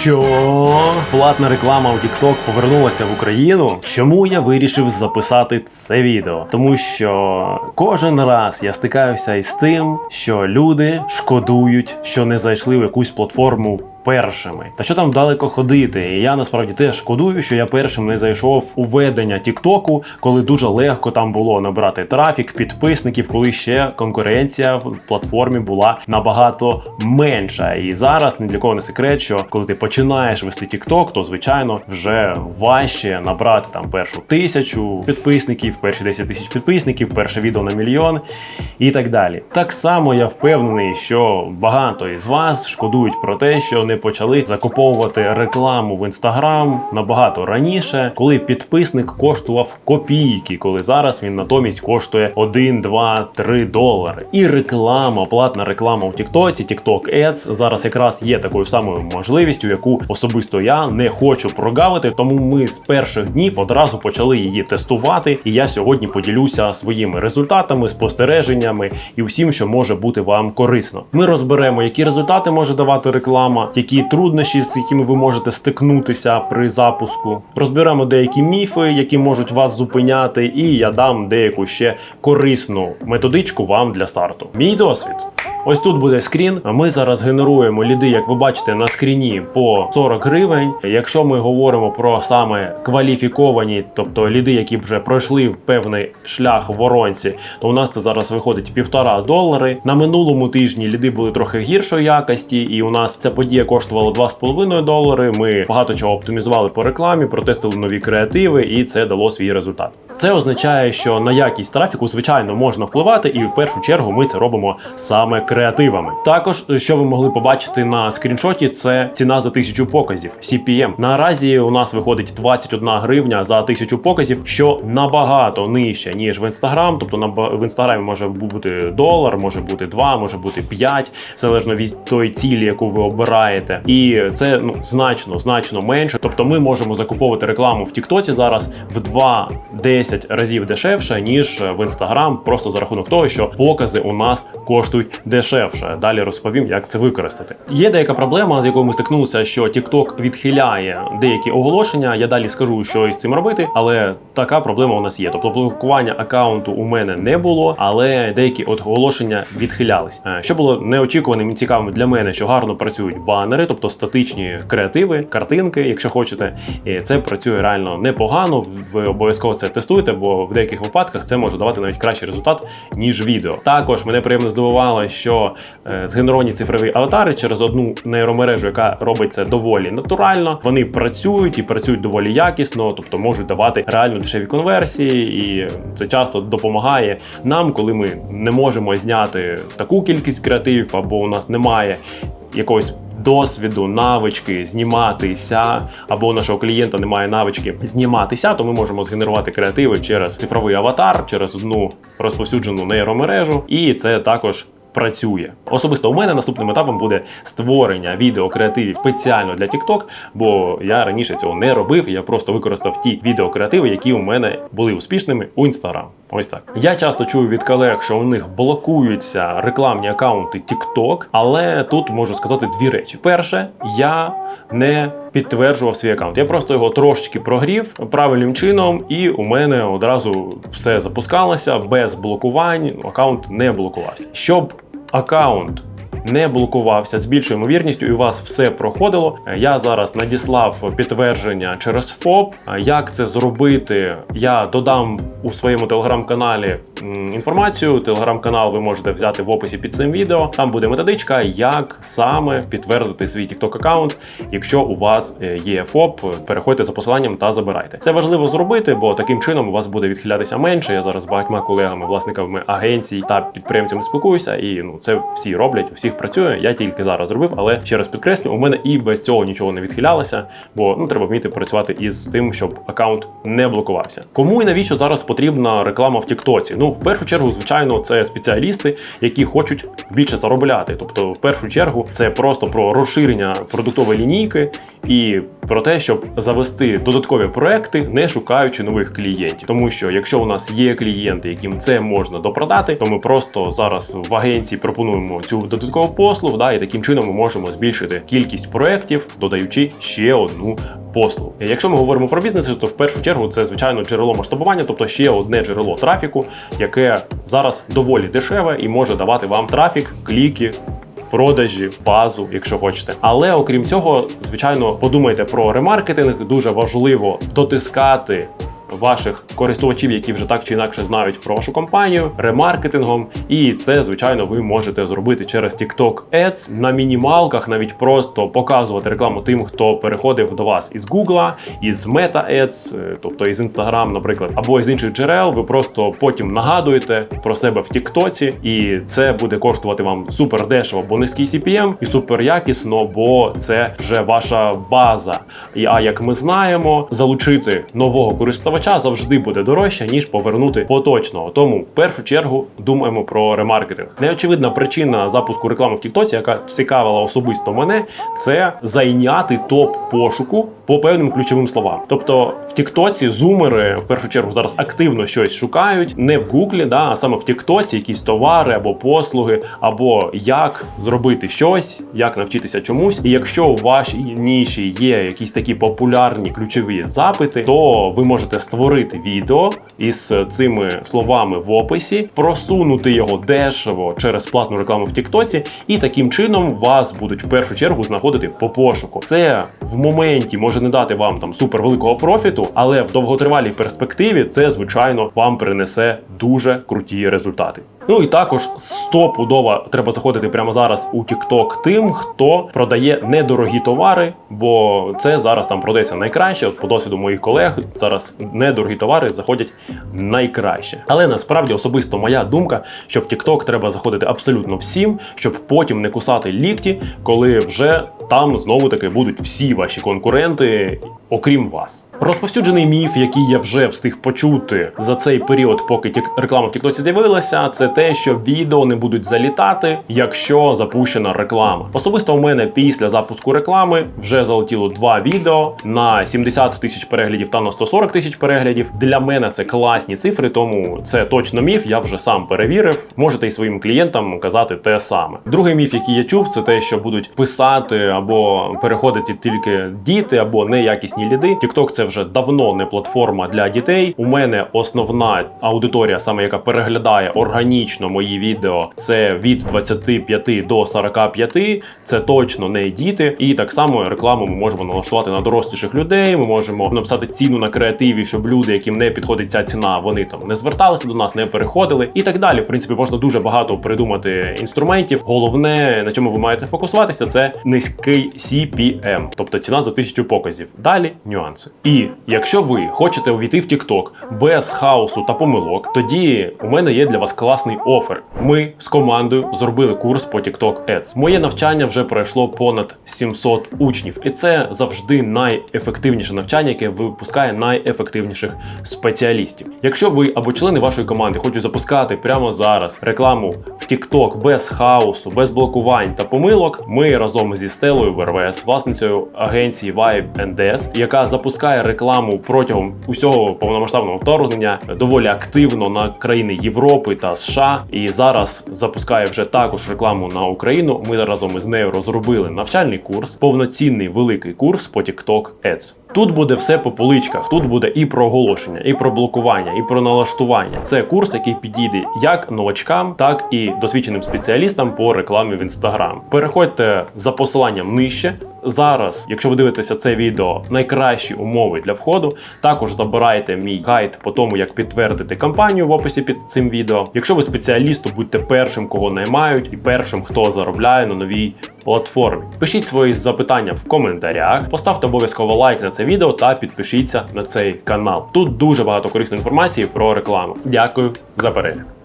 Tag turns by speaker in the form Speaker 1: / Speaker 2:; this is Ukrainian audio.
Speaker 1: Що платна реклама у TikTok повернулася в Україну? Чому я вирішив записати це відео? Тому що кожен раз я стикаюся із тим, що люди шкодують, що не зайшли в якусь платформу. Першими, та що там далеко ходити? І я насправді теж шкодую, що я першим не зайшов у ведення Тіктоку, коли дуже легко там було набрати трафік, підписників, коли ще конкуренція в платформі була набагато менша. І зараз ні для кого не секрет, що коли ти починаєш вести Тікток, то звичайно вже важче набрати там першу тисячу підписників, перші 10 тисяч підписників, перше відео на мільйон і так далі. Так само я впевнений, що багато із вас шкодують про те, що не почали закуповувати рекламу в інстаграм набагато раніше, коли підписник коштував копійки, коли зараз він натомість коштує 1, 2, 3 долари. І реклама, платна реклама у Тіктоці, TikTok Ads зараз якраз є такою самою можливістю, яку особисто я не хочу прогавити. Тому ми з перших днів одразу почали її тестувати. І я сьогодні поділюся своїми результатами, спостереженнями і всім, що може бути вам корисно. Ми розберемо, які результати може давати реклама, які труднощі, з якими ви можете стикнутися при запуску. Розберемо деякі міфи, які можуть вас зупиняти, і я дам деяку ще корисну методичку вам для старту. Мій досвід. Ось тут буде скрін. Ми зараз генеруємо ліди, як ви бачите, на скріні по 40 гривень. Якщо ми говоримо про саме кваліфіковані, тобто ліди, які вже пройшли певний шлях в воронці, то у нас це зараз виходить півтора долари. На минулому тижні ліди були трохи гіршої якості, і у нас ця подія коштувала 2,5 долари. Ми багато чого оптимізували по рекламі, протестили нові креативи, і це дало свій результат. Це означає, що на якість трафіку, звичайно, можна впливати, і в першу чергу ми це робимо саме креативами. Також, що ви могли побачити на скріншоті, це ціна за тисячу показів CPM. Наразі у нас виходить 21 гривня за тисячу показів, що набагато нижче ніж в інстаграм. Тобто на в інстаграмі може бути долар, може бути 2, може бути 5, залежно від тої цілі, яку ви обираєте. І це ну значно, значно менше. Тобто, ми можемо закуповувати рекламу в Тіктоці зараз в 2-10 разів дешевше ніж в інстаграм, просто за рахунок того, що покази у нас коштують дешевше. Далі розповім, як це використати. Є деяка проблема, з якою ми стикнулися, що TikTok відхиляє деякі оголошення. Я далі скажу, що із цим робити, але така проблема у нас є. Тобто блокування аккаунту у мене не було, але деякі оголошення відхилялись. Е, Що було неочікуваним і цікавим для мене, що гарно працюють банери, тобто статичні креативи, картинки, якщо хочете. Це працює реально непогано. Ви обов'язково це тестуйте, бо в деяких випадках це може давати навіть кращий результат ніж відео. Також мене приємно здивувало, що е, згенеровані цифрові аватари через одну нейромережу, яка робить це доволі натурально. Вони працюють і працюють доволі якісно, тобто можуть давати реально дешеві конверсії, і це часто допомагає нам, коли ми не можемо зняти таку кількість креативів, або у нас немає якогось. Досвіду, навички зніматися, або у нашого клієнта немає навички зніматися, то ми можемо згенерувати креативи через цифровий аватар, через одну розповсюджену нейромережу, і це також працює. Особисто у мене наступним етапом буде створення відеокреативів спеціально для TikTok, бо я раніше цього не робив. Я просто використав ті відеокреативи, які у мене були успішними у Instagram. Ось так. Я часто чую від колег, що у них блокуються рекламні акаунти TikTok, але тут можу сказати дві речі: перше, я не підтверджував свій аккаунт. Я просто його трошечки прогрів правильним чином, і у мене одразу все запускалося без блокувань. Аккаунт не блокувався. Щоб аккаунт не блокувався з більшою ймовірністю, і у вас все проходило. Я зараз надіслав підтвердження через ФОП. Як це зробити? Я додам у своєму телеграм-каналі інформацію. Телеграм-канал ви можете взяти в описі під цим відео. Там буде методичка, як саме підтвердити свій TikTok аккаунт. Якщо у вас е, є ФОП, переходьте за посиланням та забирайте. Це важливо зробити, бо таким чином у вас буде відхилятися менше. Я зараз з багатьма колегами, власниками агенцій та підприємцями спілкуюся, і ну це всі роблять, у всіх працює. Я тільки зараз зробив, але ще раз підкреслю, у мене і без цього нічого не відхилялося, бо ну треба вміти працювати із тим, щоб аккаунт не блокувався. Кому і навіщо зараз потрібна реклама в Тіктоці? Ну, в першу чергу, звичайно, це спеціалісти, які хочуть більше заробляти. Тобто, в першу чергу, це просто про розширення продуктової лінійки, і про те, щоб завести додаткові проекти, не шукаючи нових клієнтів. Тому що якщо у нас є клієнти, яким це можна допродати, то ми просто зараз в агенції пропонуємо цю додаткову послугу, да, і таким чином ми можемо збільшити кількість проєктів, додаючи ще одну послугу. Якщо ми говоримо про бізнес, то в першу чергу це звичайно джерело масштабування, тобто ще одне джерело трафіку, яке зараз доволі дешеве і може давати вам трафік, кліки. Продажі, базу, якщо хочете. Але окрім цього, звичайно, подумайте про ремаркетинг. Дуже важливо дотискати ваших користувачів, які вже так чи інакше знають про вашу компанію, ремаркетингом. І це, звичайно, ви можете зробити через TikTok Ads на мінімалках, навіть просто показувати рекламу тим, хто переходив до вас із Google, із Meta Ads, е, тобто із Instagram, наприклад, або із інших джерел. Ви просто потім нагадуєте про себе в Тіктоці, і це буде коштувати вам супер дешево, бо низький CPM і супер якісно, бо це вже ваша база. І а як ми знаємо, залучити нового користувача завжди буде дорожче, ніж повернути поточного. Тому в першу чергу думаємо про ремаркетинг. Неочевидна причина запуску реклами в Тіктоці, яка цікавила особисто мене, це зайняти топ пошуку по певним ключовим словам. Тобто в Тіктоці зумери в першу чергу зараз активно щось шукають, не в Гуглі, да, а саме в Тіктоці якісь товари або послуги, або як зробити щось, як навчитися чомусь. І якщо у вашій ніші є якісь такі популярні ключові запити, то ви можете створити відео із цими словами в описі, просунути його дешево через платну рекламу в Тіктоці, і таким чином вас будуть в першу чергу знаходити по пошуку. Це в моменті може не дати вам там супер великого профіту, але в довготривалій перспективі це звичайно вам принесе дуже круті результати. Ну і також стопудово треба заходити прямо зараз у TikTok тим, хто продає недорогі товари, бо це зараз там продається найкраще. От по досвіду моїх колег зараз недорогі товари заходять найкраще. Але насправді особисто моя думка, що в TikTok треба заходити абсолютно всім, щоб потім не кусати лікті, коли вже там знову таки будуть всі ваші конкуренти, окрім вас. Розповсюджений міф, який я вже встиг почути за цей період, поки тік... реклама в Тіктоці з'явилася, це те, що відео не будуть залітати, якщо запущена реклама. Особисто у мене після запуску реклами вже залетіло два відео на 70 тисяч переглядів та на 140 тисяч переглядів. Для мене це класні цифри, тому це точно міф. Я вже сам перевірив. Можете і своїм клієнтам казати те саме. Другий міф, який я чув, це те, що будуть писати або переходити тільки діти, або неякісні ліди. Тікток це вже давно не платформа для дітей. У мене основна аудиторія, саме яка переглядає органічно мої відео, це від 25 до 45. Це точно не діти. І так само рекламу ми можемо налаштувати на доросліших людей. Ми можемо написати ціну на креативі, щоб люди, яким не підходить ця ціна, вони там не зверталися до нас, не переходили і так далі. В принципі, можна дуже багато придумати інструментів. Головне, на чому ви маєте фокусуватися, це низький CPM, тобто ціна за тисячу показів. Далі нюанси. І якщо ви хочете увійти в TikTok без хаосу та помилок, тоді у мене є для вас класний офер. Ми з командою зробили курс по TikTok Ads. Моє навчання вже пройшло понад 700 учнів, і це завжди найефективніше навчання, яке випускає найефективніших спеціалістів. Якщо ви або члени вашої команди хочуть запускати прямо зараз рекламу в TikTok без хаосу, без блокувань та помилок, ми разом зі Стелою ВРВС, власницею агенції Vibe NDS, яка рекламу протягом усього повномасштабного вторгнення доволі активно на країни Європи та США. І зараз запускає вже також рекламу на Україну. Ми разом із нею розробили навчальний курс, повноцінний великий курс по TikTok Ads. Тут буде все по поличках. Тут буде і про оголошення, і про блокування, і про налаштування. Це курс, який підійде як новачкам, так і досвідченим спеціалістам по рекламі в інстаграм. Переходьте за посиланням нижче. Зараз, якщо ви дивитеся це відео, найкращі умови для входу. Також забирайте мій гайд по тому, як підтвердити кампанію в описі під цим відео. Якщо ви спеціаліст, то будьте першим, кого наймають, і першим, хто заробляє на новій платформі. Пишіть свої запитання в коментарях, поставте обов'язково лайк на це відео та підпишіться на цей канал. Тут дуже багато корисної інформації про рекламу. Дякую за перегляд.